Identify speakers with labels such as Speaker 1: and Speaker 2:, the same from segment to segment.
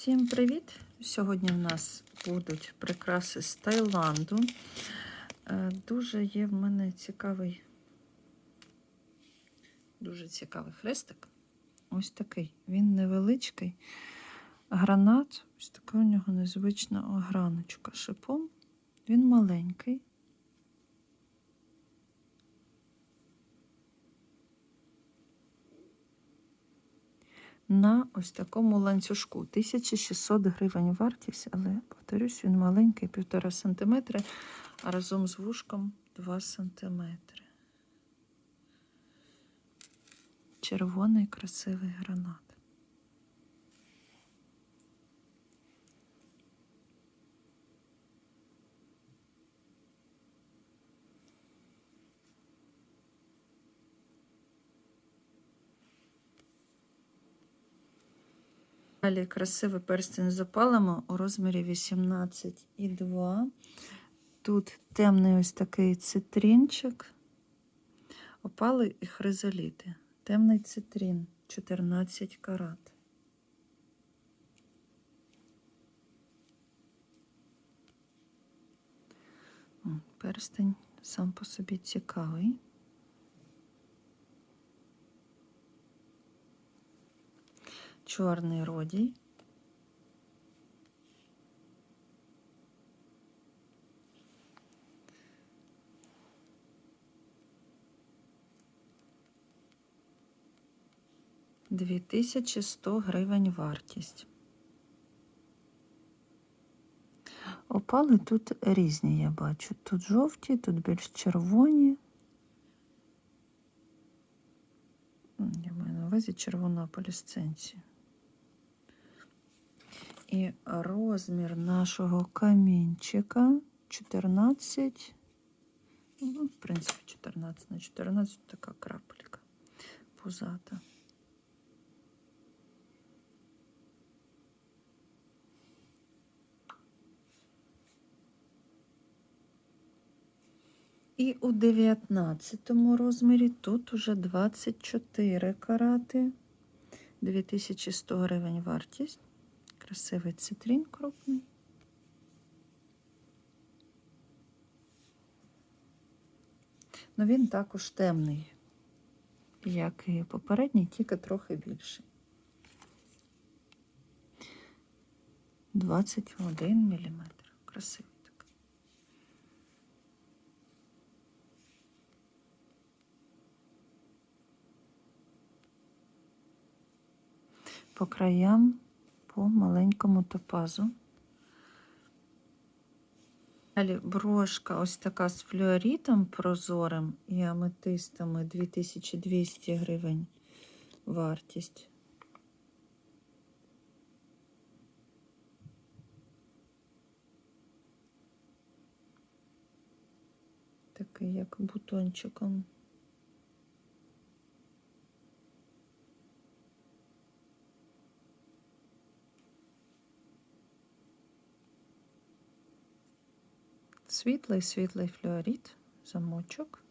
Speaker 1: Всім привіт! Сьогодні в нас будуть прикраси з Таїланду. Е, Дуже є в мене цікавий, дуже цікавий хрестик. Ось такий. Він невеличкий. Гранат, ось така у нього незвична ограночка шипом. Він маленький. На ось такому ланцюжку. 1600 гривень вартість, але, повторюсь, він маленький, 1,5 см, а разом з вушком 2 см. Червоний красивий гранат. Далі красивий перстень з опалами у розмірі 18,2. Тут темний ось такий цитринчик, опали і хризоліти. Темний цитрин 14 карат. Перстень сам по собі цікавий. Чорний родій. Дві тисячі сто гривень вартість. Опали тут різні, я бачу. Тут жовті, тут більш червоні. Я маю на увазі червона полісценція. І розмір нашого камінчика 14, ну, в принципі, 14 на 14 така крапелька пузата. І у 19 розмірі тут уже 24 карати, 2100 гривень вартість. Красивий цитрин крупний. Ну він також темний, як і попередній, тільки трохи більший. 21 мм. Красивий такий. По краям по маленькому топазу. Далі брошка ось така з флюорітом прозорим і аметистами 2200 гривень вартість. Такий як бутончиком. Світлий, світлий флюорит, замочок.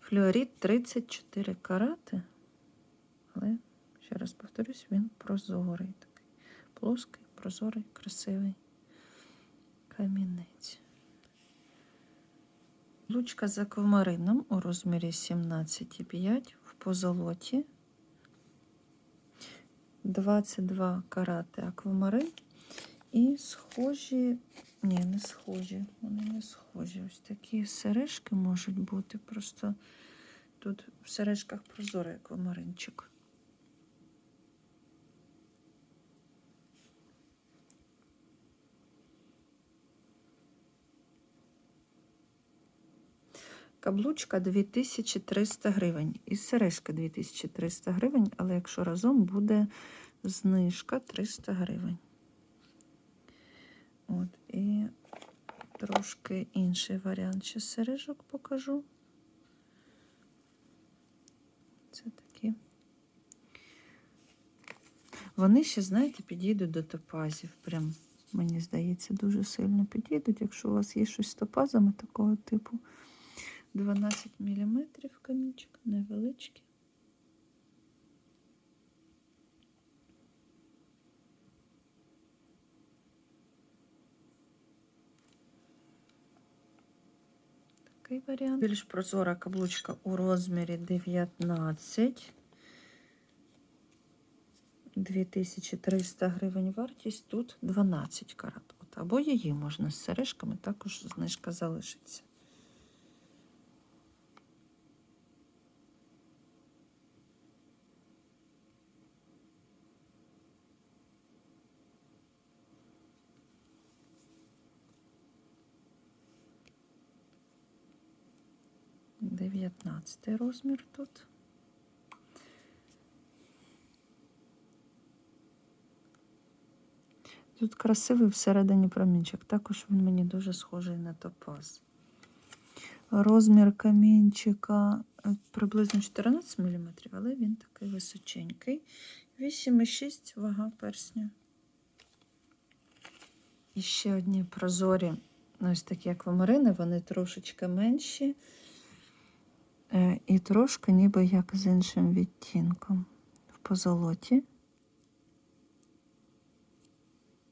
Speaker 1: Флюорит 34 карати, але, ще раз повторюсь, він прозорий такий. Плоский, прозорий, красивий камінець. Лучка з аквамарином у розмірі 17,5 в позолоті. 22 карати аквамарин. І схожі, ні, не схожі, вони не схожі. Ось такі сережки можуть бути. Просто тут в сережках прозорий аквамаринчик. Каблучка 2300 гривень. І сережка 2300 гривень, але якщо разом буде знижка 300 гривень. От, і трошки інший варіант ще сережок покажу. Це такі Вони ще, знаєте, підійдуть до топазів. Прям, мені здається, дуже сильно підійдуть. Якщо у вас є щось з топазами такого типу. 12 мм камінчик, невеличкий. Такий варіант. Більш прозора каблучка у розмірі 19. 2300 гривень вартість, тут 12 карат. От, або її можна з сережками, також знижка залишиться. Дев'ятнадцятий розмір тут. Тут красивий всередині промінчик. Також він мені дуже схожий на топаз. Розмір камінчика е, приблизно 14 мм, але він такий височенький. 8,6 вага персня. І ще одні прозорі, ось такі аквамарини, вони трошечки менші. Е, І трошки ніби як з іншим відтінком в позолоті.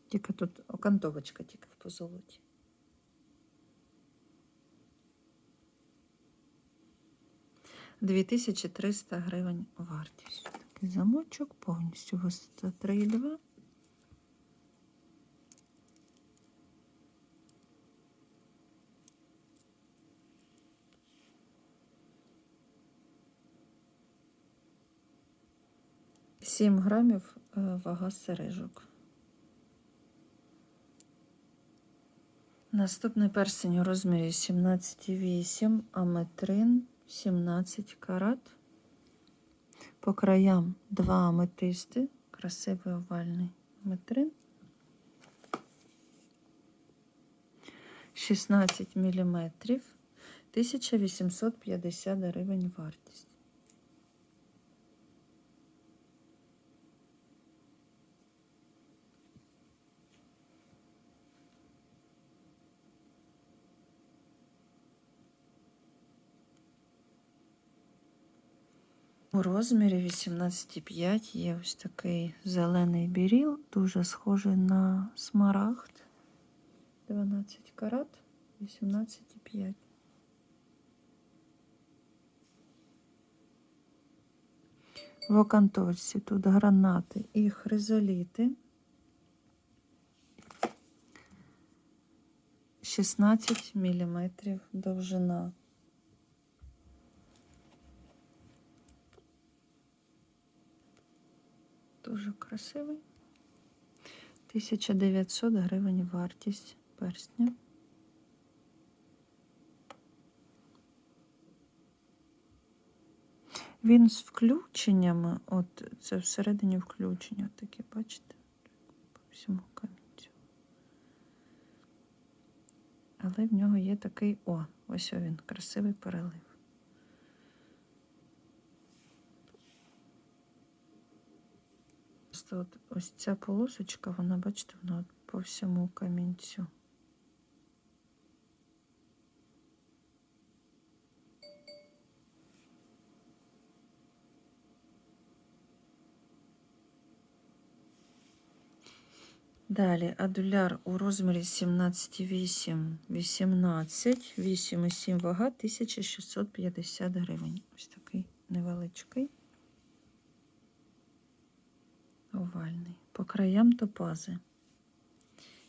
Speaker 1: Тільки тут окантовочка тільки в позолоті. Дві тисячі триста гривень вартість. Такий замочок повністю висота 3,2. Сім грамів е, вага сережок. Наступний персень у розмірі 17,8, аметрин 17 карат. По краям два аметисти, красивий овальний аметрин. 16 мм, 1850 гривень вартість. У розмірі 18,5 є ось такий зелений біріл, дуже схожий на смарагд. 12 карат, 18,5. В окантовці тут гранати і хризоліти. 16 мм довжина. Дуже красивий. 1900 гривень вартість персня. Він з включеннями, от це всередині включення, от такі, бачите, по всьому камінцю. Але в нього є такий, о, ось він, красивий перелив. Просто от ось ця полосочка, вона, бачите, вона по всьому камінцю. Далі адуляр у розмірі 17,8, 18, 8,7 вага, 1650 гривень. Ось такий невеличкий. Овальний. По краям топази.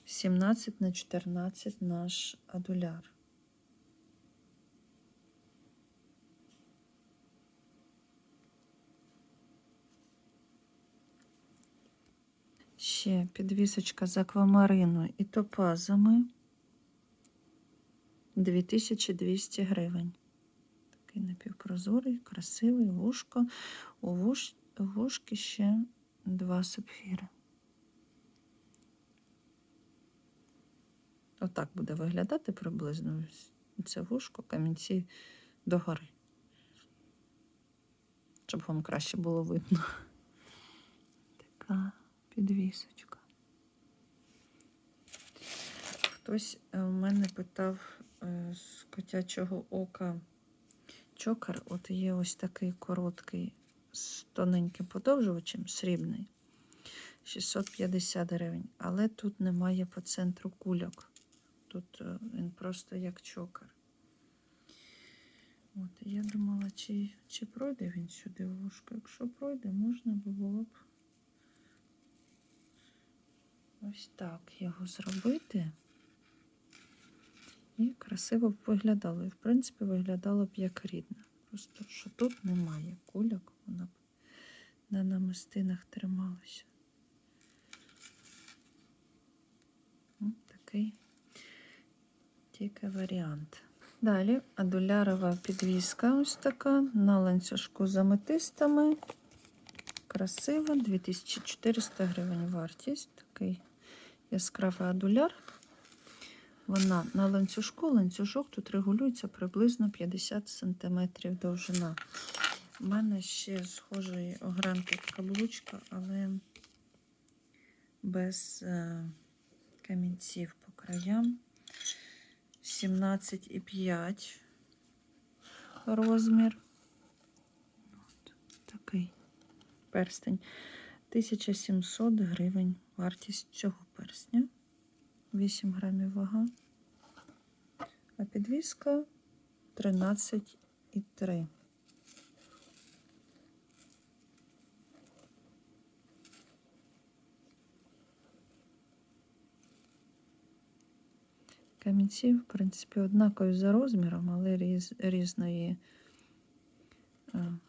Speaker 1: 17 на 14 наш адуляр. Ще підвісочка з аквамарину і топазами 2200 гривень. Такий напівпрозорий, красивий вушко. У вуш... у вушки ще два сапфіри. Отак буде виглядати приблизно це вушко, камінці догори. Щоб вам краще було видно. Така підвісочка. Хтось е, у мене питав е, з котячого ока чокер. От є ось такий короткий з тоненьким подовжувачем, срібний. 650 гривень. Але тут немає по центру кульок. Тут е, він просто як чокер. От, я думала, чи, чи пройде він сюди в вушко. Якщо пройде, можна було б ось так його зробити. І красиво б виглядало. І, в принципі, виглядало б як рідне. Просто що тут немає кульок, вона б на намистинах трималася. Ось такий тільки варіант. Далі адулярова підвіска ось така на ланцюжку з аметистами. Красива, 2400 гривень вартість. Такий яскравий адуляр. Вона на ланцюжку, ланцюжок тут регулюється приблизно 50 см довжина. У мене ще схожої огранки каблучка, але без е, камінців по краям. 17,5 розмір. От такий перстень. 1700 гривень вартість цього персня. 8 грамів вага. А підвіска 13,3. Камінці, в принципі, однакові за розміром, але різ, різної,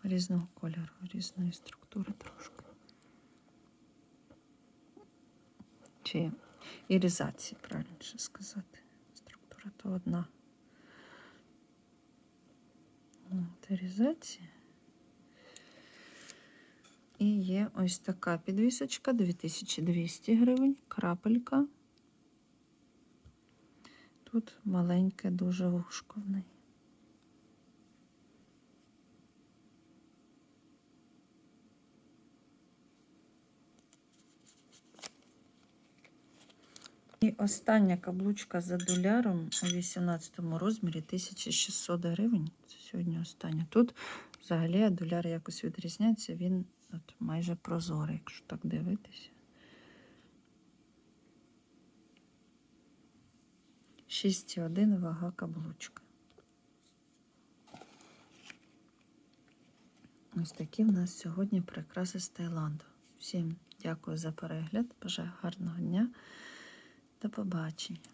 Speaker 1: різного кольору, різної структури трошки. Чи ірізації, правильніше сказати. Структура то одна. От, ірізація. І є ось така підвісочка 2200 гривень, крапелька. Тут маленьке дуже вушко в неї. І остання каблучка за доляром у 18 розмірі 1600 гривень. Це сьогодні остання. Тут взагалі доляр якось відрізняється, він от майже прозорий, якщо так дивитися. 6,1 вага каблучка. Ось такі в нас сьогодні прикраси з Таїланду. Всім дякую за перегляд. Бажаю гарного дня. До побачення.